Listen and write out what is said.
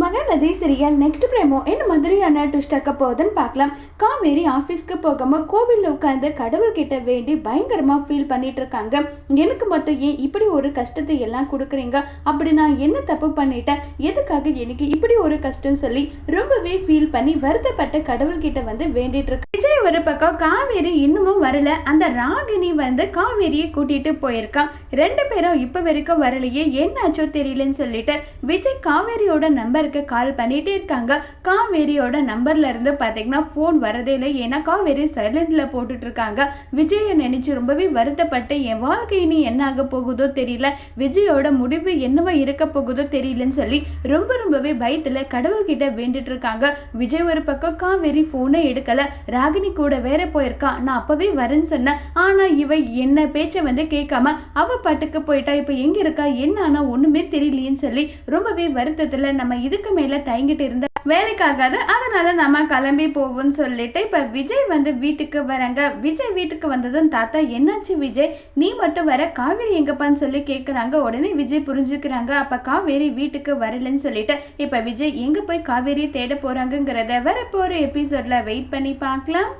Mahanadi serial next பிரேமோ என்ன மாதிரியான twist இருக்க போகுதுன்னு பார்க்கலாம். காவேரி ஆஃபீஸ்க்கு போகாம கோவிலில் உட்காந்து கடவுள்கிட்ட வேண்டி பயங்கரமாக ஃபீல் பண்ணிட்டு இருக்காங்க. எனக்கு மட்டும் ஏன் இப்படி ஒரு கஷ்டத்தை எல்லாம் கொடுக்குறீங்க? அப்படி நான் என்ன தப்பு பண்ணிட்டேன்? எதுக்காக எனக்கு இப்படி ஒரு கஷ்டம் சொல்லி ரொம்பவே ஃபீல் பண்ணி வருத்தப்பட்ட கடவுள்கிட்ட வந்து வேண்டிட்டு இருக்கு விஜய் ஒரு பக்கம் காவேரி இன்னமும் வரல. அந்த ராகினி வந்து காவேரியை கூட்டிட்டு போயிருக்கான் ரெண்டு பேரும் இப்போ வரைக்கும் வரலையே. என்னாச்சோ தெரியலன்னு சொல்லிட்டு விஜய் காவேரியோட நம்பர் நம்பருக்கு கால் பண்ணிட்டே இருக்காங்க. காவேரியோட நம்பர்ல இருந்து பாத்தீங்கன்னா ஃபோன் வரதே இல்லை. ஏன்னா காவேரி சைலண்ட்ல போட்டுட்டு இருக்காங்க. விஜயை நினைச்சு ரொம்பவே வருத்தப்பட்டு என் வாழ்க்கை இனி என்ன ஆக போகுதோ தெரியல. விஜயோட முடிவு என்னவா இருக்க போகுதோ தெரியலன்னு சொல்லி ரொம்ப ரொம்பவே பயத்துல கடவுள்கிட்ட வேண்டிட்டு இருக்காங்க. விஜய் ஒரு பக்கம் காவேரி ஃபோனை எடுக்கல. ராகினி கூட வேற போயிருக்கா. நான் அப்பவே வரேன்னு சொன்னேன். ஆனா இவ என்ன பேச்சை வந்து கேட்காம அவ பாட்டுக்கு போயிட்டா. இப்போ எங்க இருக்கா? என்ன ஆனா ஒண்ணுமே தெரியலையேன்னு சொல்லி ரொம்பவே வருத்தத்துல நம்ம இது இதுக்கு மேல தயங்கிட்டு இருந்த? வேலைக்காகாது அதனால நம்ம கிளம்பி போவோம்னு சொல்லிட்டு இப்ப விஜய் வந்து வீட்டுக்கு வராங்க. விஜய் வீட்டுக்கு வந்ததும் தாத்தா என்னாச்சு விஜய்? நீ மட்டும் வர காவேரி எங்கப்பான்னு சொல்லி கேட்குறாங்க உடனே விஜய் புரிஞ்சுக்கிறாங்க. அப்ப காவேரி வீட்டுக்கு வரலன்னு சொல்லிட்டு இப்ப விஜய் எங்க போய் காவேரி தேட போகிறாங்கங்கிறத வர போற எபிசோட்ல வெயிட் பண்ணி பார்க்கலாம்.